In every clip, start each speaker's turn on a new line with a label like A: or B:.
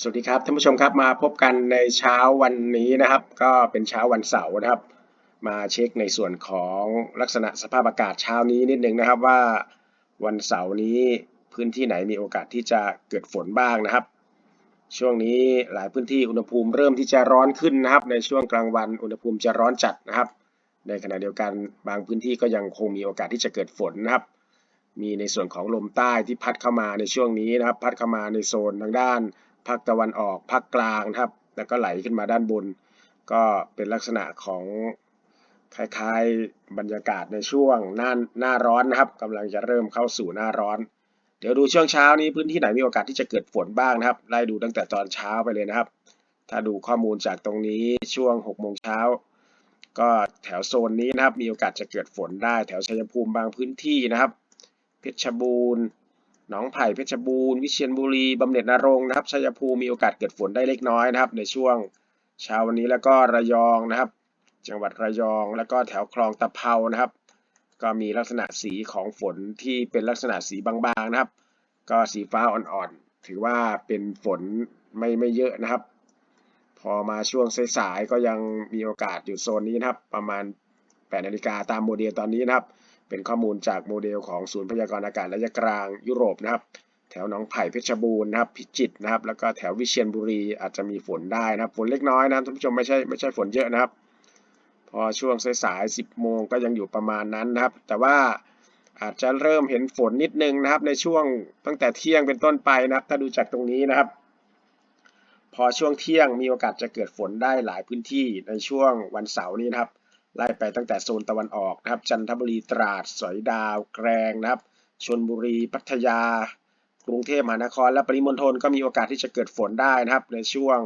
A: สวัสดีครับท่านผู้ชมครับมาพบกันในเช้าวันนี้นะครับ ก็เป็นเช้าวันเสาร์นะครับ มาเช็คในส่วนของลักษณะสภาพอากาศเช้านี้นิดนึงนะครับว่าวันเสาร์นี้พื้นที่ไหนมีโอกาสที่จะเกิดฝนบ้างนะครับ ช่วงนี้หลายพื้นที่อุณหภูมิเริ่มที่จะร้อนขึ้นนะครับ ในช่วงกลางวันอุณหภูมิจะร้อนจัดนะครับ ในขณะเดียวกันบางพื้นที่ก็ยังคงมีโอกาสที่จะเกิดฝนนะครับ มีในส่วนของลมใต้ที่พัดเข้ามาในช่วงนี้นะครับ พัดเข้ามาในโซนทางด้าน ภาคตะวันออกภาคกลางนะครับ แล้วก็ไหลขึ้นมาด้านบน ก็เป็นลักษณะของคล้ายๆบรรยากาศในช่วงหน้าหน้าร้อนนะครับกำลังจะเริ่มเข้าสู่หน้าร้อน เดี๋ยวดูช่วงเช้านี้พื้นที่ไหนมีโอกาสที่จะเกิดฝนบ้างนะครับไล่ดูตั้งแต่ตอนเช้าไปเลยนะครับ ถ้าดูข้อมูลจากตรงนี้ช่วง6โมงเช้าก็แถวโซนนี้นะครับมีโอกาสจะเกิดฝนได้ แถวชัยภูมิบางพื้นที่นะครับ เพชรบูรณ์ หนองไผ่เพชรบูรณ์วิเชียรบุรีบำเหน็จนรงค์นะครับชัยภูมิมีโอกาสเกิดฝนได้เล็กน้อยนะครับ ในช่วงเช้าวันนี้แล้วก็ระยองนะครับ จังหวัดระยองแล้วก็แถวคลองตะเภานะครับ ก็มีลักษณะสีของฝนที่เป็นลักษณะสีบางๆนะครับ ก็สีฟ้าอ่อนๆถือว่าเป็นฝนไม่ไม่เยอะนะครับ พอมาช่วงสายๆก็ยังมีโอกาสอยู่โซนนี้นะครับ ประมาณ8นาฬิกาตามโมเดลตอนนี้นะครับ เป็นข้อมูลจากโมเดลของศูนย์พยากรณ์อากาศระยะกลางยุโรปนะครับ แถวหนองไผ่เพชรบูรณ์นะครับ พิจิตรนะครับ แล้วก็แถววิเชียรบุรีอาจจะมีฝนได้นะครับ ฝนเล็กน้อยนะท่านผู้ชมไม่ใช่ไม่ใช่ฝนเยอะนะครับ พอช่วงสายๆ10โมงก็ยังอยู่ประมาณนั้นนะครับ แต่ว่าอาจจะเริ่มเห็นฝนนิดนึงนะครับ ในช่วงตั้งแต่เที่ยงเป็นต้นไปนะครับ ถ้าดูจากตรงนี้นะครับ พอช่วงเที่ยงมีโอกาสจะเกิดฝนได้หลายพื้นที่ในช่วงวันเสาร์นี้นะครับ ไล่ไปตั้งแต่โซนตะวันออกนะครับ จันทบุรีตราดสอยดาว แกรงนะครับชนบุรีพัทยา กรุงเทพมหานคร และปริมณฑลก็มีโอกาสที่จะเกิดฝนได้นะครับ ในช่วง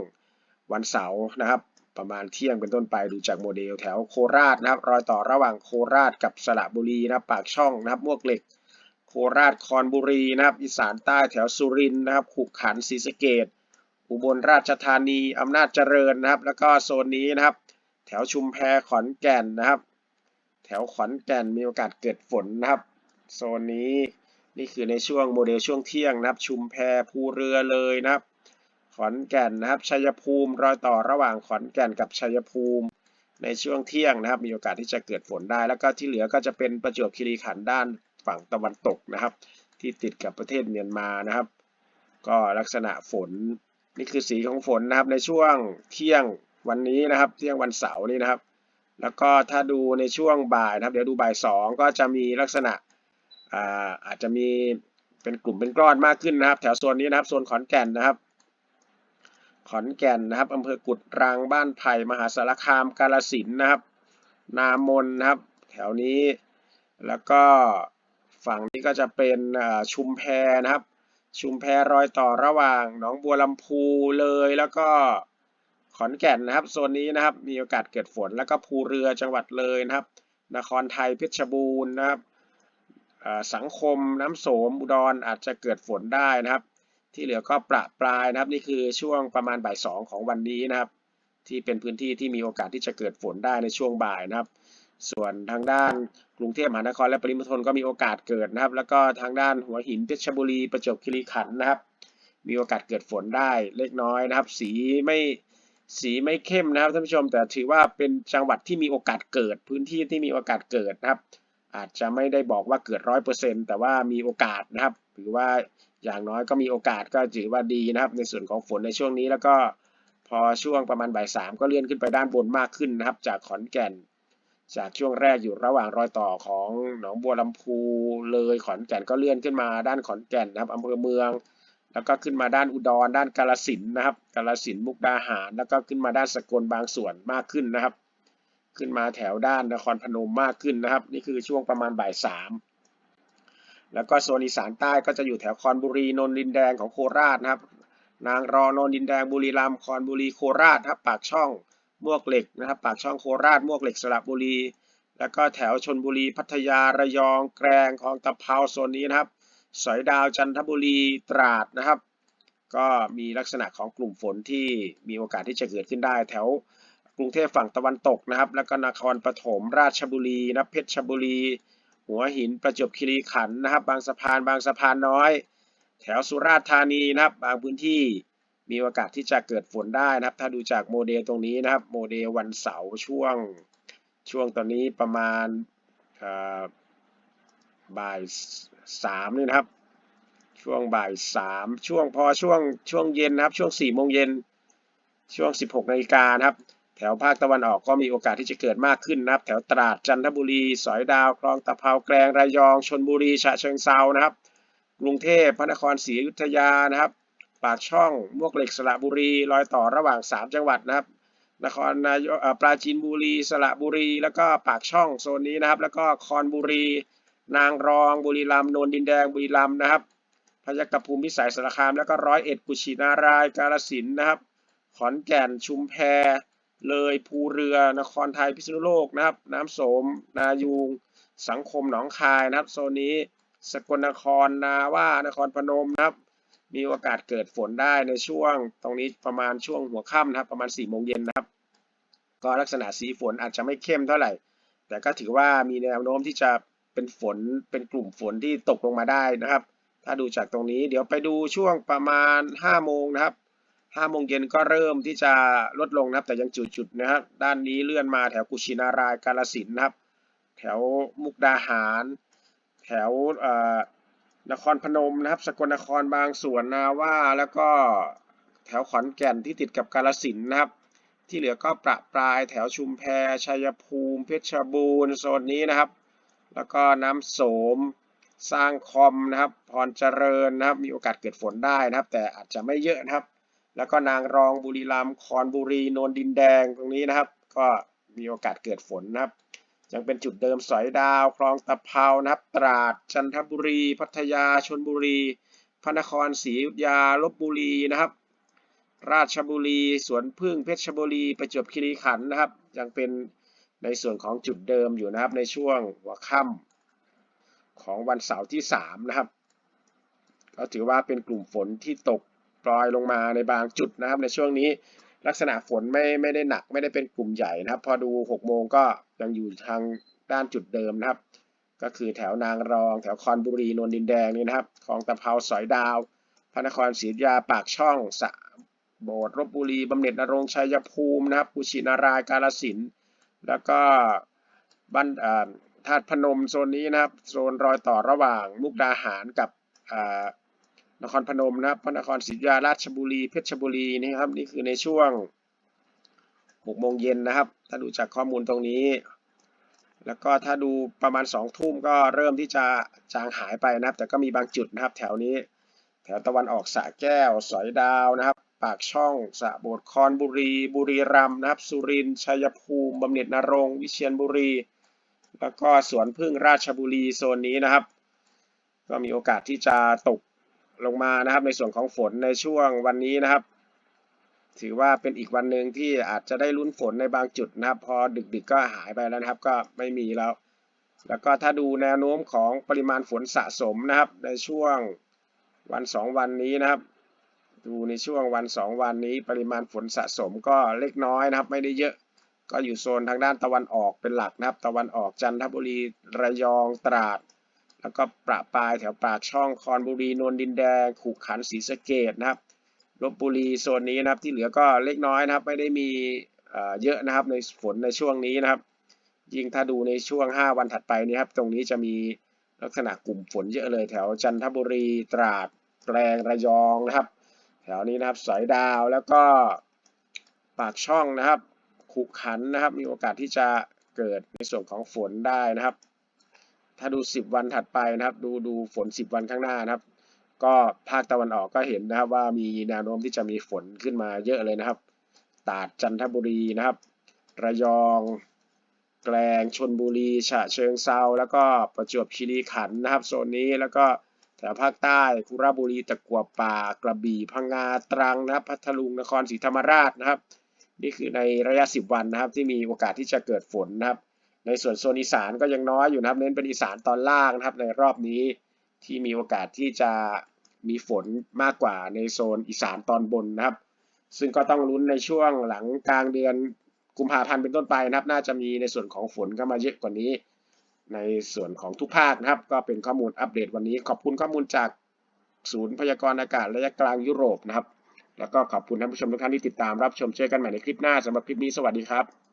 A: วันเสาร์นะครับ ประมาณเที่ยงเป็นต้นไปดูจากโมเดลแถวโคราชนะครับ รอยต่อระหว่างโคราชกับสระบุรีนะครับ ปากช่องนะครับมวกเหล็ก โคราชคอนบุรีนะครับ อีสานใต้แถวสุรินทร์นะครับขุขันศรีสะเกษอุบลราชธานีอำนาจเจริญนะครับ แล้วก็โซนนี้นะครับ แถวชุมแพขอนแก่นนะครับ แถวขอนแก่นมีโอกาสเกิดฝนนะครับ โซนนี้นี่คือในช่วงโมเดลช่วงเที่ยงนะครับ ชุมแพภูเรือเลยนะครับ ขอนแก่นนะครับชัยภูมิรอยต่อระหว่างขอนแก่นกับชัยภูมิ ในช่วงเที่ยงนะครับ มีโอกาสที่จะเกิดฝนได้ แล้วก็ที่เหลือก็จะเป็นประจวบคีรีขันธ์ด้านฝั่งตะวันตกนะครับ ที่ติดกับประเทศเมียนมานะครับ ก็ลักษณะฝนนี่คือสีของฝนนะครับในช่วงเที่ยง วันนี้นะครับเที่ยงวันเสาร์นี้นะครับ แล้วก็ถ้าดูในช่วงบ่ายนะครับ เดี๋ยวดูบ่ายสองก็จะมีลักษณะอาอาจจะมีเป็นกลุ่มเป็นก้อนมากขึ้นนะครับ แถวโซนนี้นะครับโซนขอนแก่นนะครับ ขอนแก่นนะครับอำเภอกุดรังบ้านไผ่มหาสารคามกาฬสินนะครับ นามนนะครับ แถวนี้แล้วก็ฝั่งนี้ก็จะเป็นชุมแพนะครับ ชุมแพรอยต่อระหว่างหนองบัวลำพูเลยแล้วก็ ขอนแก่นนะครับโซนนี้นะครับมีโอกาสเกิดฝนแล้วก็ภูเรือจังหวัดเลยนะครับ นครไทยเพชรบูรณ์นะครับสังคมน้ำโสมอุดรอาจจะเกิดฝนได้นะครับ ที่เหลือก็ประปรายนะครับ นี่คือช่วงประมาณบ่ายสองของวันนี้นะครับ ที่เป็นพื้นที่ที่มีโอกาสที่จะเกิดฝนได้ในช่วงบ่ายนะครับ ส่วนทางด้านกรุงเทพมหานครและปริมณฑลก็มีโอกาสเกิดนะครับ แล้วก็ทางด้านหัวหินเพชรบุรีประจวบคีรีขันธ์นะครับ มีโอกาสเกิดฝนได้เล็กน้อยนะครับ สีไม่ สีไม่เข้มนะครับท่านผู้ชม แต่ถือว่าเป็นจังหวัดที่มีโอกาสเกิดพื้นที่ที่มีโอกาสเกิดนะครับ อาจจะไม่ได้บอกว่าเกิดร้อยเปอร์เซ็นต์แต่ว่ามีโอกาสนะครับหรือว่าอย่างน้อยก็มีโอกาสก็ถือว่าดีนะครับ ในส่วนของฝนในช่วงนี้แล้วก็พอช่วงประมาณบ่ายสามก็เลื่อนขึ้นไปด้านบนมากขึ้นนะครับ จากขอนแก่น จากช่วงแรกอยู่ระหว่างรอยต่อของหนองบัวลำพูเลยขอนแก่นก็เลื่อนขึ้นมาด้านขอนแก่นนะครับอำเภอเมือง แล้วก็ขึ้นมาด้านอุดร ด้านกาฬสินนะครับ กาฬสินมุกดาหาร แล้วก็ขึ้นมาด้านสกลบางส่วนมากขึ้นนะครับ ขึ้นมาแถวด้านนครพนมมากขึ้นนะครับ นี่คือช่วงประมาณบ่ายสามแล้วก็โซนอีสานใต้ก็จะอยู่แถวคอนบุรีนนดินแดงของโคราชนะครับ นางรอนนดินแดงบุรีรัมย์คอนบุรีโคราชครับปากช่องมวกเหล็กนะครับ ปากช่องโคราชมวกเหล็กสระบุรี แล้วก็แถวชนบุรีพัทยาระยองแกรงคลองตะเภาโซนนี้นะครับ สอยดาวจันทบุรีตราดนะครับ ก็มีลักษณะของกลุ่มฝนที่มีโอกาสที่จะเกิดขึ้นได้ แถวกรุงเทพฝั่งตะวันตกนะครับ แล้วก็นครปฐมราชบุรีนะเพชรบุรี หัวหินประจวบคีรีขันธ์นะครับ บางสะพานบางสะพานน้อย แถวสุราษฎร์ธานีนะครับ บางพื้นที่มีโอกาสที่จะเกิดฝนได้นะครับ ถ้าดูจากโมเดลตรงนี้นะครับ โมเดลวันเสาร์ช่วงช่วงตอนนี้ประมาณ บ่ายสามนี่นะครับ ช่วงบ่ายสามช่วงพอช่วงช่วงเย็นนะครับ ช่วงสี่โมงเย็นช่วง 16นาฬิกานะครับ แถวภาคตะวันออกก็มีโอกาสที่จะเกิดมากขึ้นนะครับ แถวตราดจันทบุรี สอยดาวคลองตะเภาแกลงระยองชนบุรีฉะเชิงเซานะครับ กรุงเทพพระนครศรีอยุธยานะครับ ปากช่องมวกเหล็กสระบุรีรอยต่อระหว่าง 3 จังหวัดนะครับ นครนายกปราจีนบุรีสระบุรี แล้วก็ปากช่องโซนนี้นะครับ แล้วก็คอนบุรี นางรองบุรีรัมย์โนนดินแดงบุรีรัมย์นะครับพยัคฆภูมิพิสัยสารคาม แล้วก็ร้อยเอ็ดกุชินารายกาฬสินนะครับ ขอนแก่นชุมแพเลยภูเรือนครไทยพิษณุโลกนะครับ น้ำโสม นายูง สังคมหนองคายนะครับ โซนนี้สกลนครนาว่านครพนมนะครับ มีโอกาสเกิดฝนได้ในช่วง ตรงนี้ประมาณช่วงหัวค่ำนะครับ ประมาณ4ี่โมงเย็นนะครับ ก็ลักษณะสีฝนอาจจะไม่เข้มเท่าไหร่ แต่ก็ถือว่ามีแนวโน้มที่จะ เป็นฝนเป็นกลุ่มฝนที่ตกลงมาได้นะครับ ถ้าดูจากตรงนี้เดี๋ยวไปดูช่วงประมาณ 5 โมงนะครับ5โมงเย็นก็เริ่มที่จะลดลงนะครับ แต่ยังจุดๆนะครับ ด้านนี้เลื่อนมาแถวกุชินารายกาลสินนะครับ แถวมุกดาหาร แถวนครพนมนะครับ สกลนครบางส่วนนาว่าแล้วก็แถวขอนแก่นที่ติดกับกาลสินนะครับ ที่เหลือก็ประปรายแถวชุมแพชัยภูมิเพชรบูรณ์โซนนี้นะครับ แล้วก็น้ำโสมสร้างคอมนะครับ พรเจริญนะครับ มีโอกาสเกิดฝนได้นะครับ แต่อาจจะไม่เยอะนะครับ แล้วก็นางรองบุรีรัมย์คอนบุรีนนดินแดงตรงนี้นะครับ ก็มีโอกาสเกิดฝนนะครับ ยังเป็นจุดเดิมสอยดาว คลองตะเภานะครับ ตราดจันทบุรี พัทยาชนบุรี พระนครศรีอยุธยาลบบุรีนะครับ ราชบุรี สวนพึ่งเพชรบุรี ประจวบคีรีขันธ์นะครับ ยังเป็น ในส่วนของจุดเดิมอยู่นะครับในช่วงหัวค่ำของวันเสาร์ที่ 3 นะครับ ก็ถือว่าเป็นกลุ่มฝนที่ตกปลอยลงมาในบางจุดนะครับ ในช่วงนี้ลักษณะฝนไม่ไม่ได้หนักไม่ได้เป็นกลุ่มใหญ่นะครับ พอดู6โมงก็ยังอยู่ทางด้านจุดเดิมนะครับ ก็คือแถวนางรอง แถวคอนบุรีนนดินแดงนี่นะครับคลองตะเภาสอยดาว พระนครศรีอยุธยาปากช่องสะโบดรบบุรีบำเหน็จนรงชัยภูมินะครับกุชินารายกาลสินธ แล้วก็บ้านธาตุพนมโซนนี้นะครับ โซนรอยต่อระหว่างมุกดาหารกับนครพนมนะครับพระนครศรีอยุธยาราชบุรีเพชรบุรีนี่ครับนี่คือในช่วง6โมงเย็นนะครับ ถ้าดูจากข้อมูลตรงนี้ แล้วก็ถ้าดูประมาณ2ทุ่มก็เริ่มที่จะจางหายไปนะครับ แต่ก็มีบางจุดนะครับ แถวนี้ แถวตะวันออกสระแก้ว สอยดาวนะครับ ปากช่องสระโบดคอนบุรี บุรีรัมย์นะครับ สุรินทร์ชัยภูมิบำเหน็จนรงค์วิเชียรบุรี แล้วก็สวนพึ่งราชบุรีโซนนี้นะครับ ก็มีโอกาสที่จะตกลงมานะครับ ในส่วนของฝนในช่วงวันนี้นะครับ ถือว่าเป็นอีกวันหนึ่งที่อาจจะได้ลุ้นฝนในบางจุดนะครับ พอดึกๆก็หายไปแล้วนะครับ ก็ไม่มีแล้ว แล้วก็ถ้าดูแนวโน้มของปริมาณฝนสะสมนะครับ ในช่วงวันสองวันนี้นะครับ ดูในช่วงวันสองวันนี้ปริมาณฝนสะสมก็เล็กน้อยนะครับ ไม่ได้เยอะก็อยู่โซนทางด้านตะวันออกเป็นหลักนะครับ ตะวันออกจันทบุรีระยองตราด แล้วก็ประปายแถวปากช่องคอนบุรีนนดินแดงขุขันศรีสะเกดนะครับลบบุรีโซนนี้นะครับที่เหลือก็เล็กน้อยนะครับ ไม่ได้มีเยอะนะครับในฝนในช่วงนี้นะครับ ยิ่งถ้าดูในช่วง 5 วันถัดไปนี้ครับ ตรงนี้จะมีลักษณะกลุ่มฝนเยอะเลยแถวจันทบุรีตราดแปลงระยองนะครับ ถวนี้นะครับสอยดาวแล้วก็ปากช่องนะครับขุขันนะครับ มีโอกาสที่จะเกิดในส่วนของฝนได้นะครับ ถ้าดู 10 วันถัดไปนะครับ ดูดูฝน 10 วันข้างหน้านะครับ ก็ภาคตะวันออกก็เห็นนะครับ ว่ามีแนวโน้มที่จะมีฝนขึ้นมาเยอะเลยนะครับ ตาดจันทบุรีนะครับ ระยอง แกลงชนบุรีฉะเชิงเซาแล้วก็ประจวบคีรีขันธ์นะครับโซนนี้แล้วก็ แถวภาคใต้คุระบุรีตะกัวป่ากระบี่พังงาตรังนะครับ พัทลุงนครศรีธรรมราชนะครับ นี่คือในระยะ 10 วันนะครับ ที่มีโอกาสที่จะเกิดฝนนะครับ ในส่วนโซนอีสานก็ยังน้อยอยู่นะครับเน้นเป็นอีสานตอนล่างนะครับ ในรอบนี้ที่มีโอกาสที่จะมีฝนมากกว่าในโซนอีสานตอนบนนะครับ ซึ่งก็ต้องลุ้นในช่วงหลังกลางเดือนกุมภาพันธ์เป็นต้นไปนะครับ น่าจะมีในส่วนของฝนเข้ามาเยอะกว่านี้ ในส่วนของทุกภาคนะครับ ก็เป็นข้อมูลอัปเดตวันนี้ ขอบคุณข้อมูลจากศูนย์พยากรณ์อากาศระยะกลางยุโรปนะครับ แล้วก็ขอบคุณท่านผู้ชมทุกท่านที่ติดตามรับชมเจอกันใหม่ในคลิปหน้าสำหรับคลิปนี้สวัสดีครับ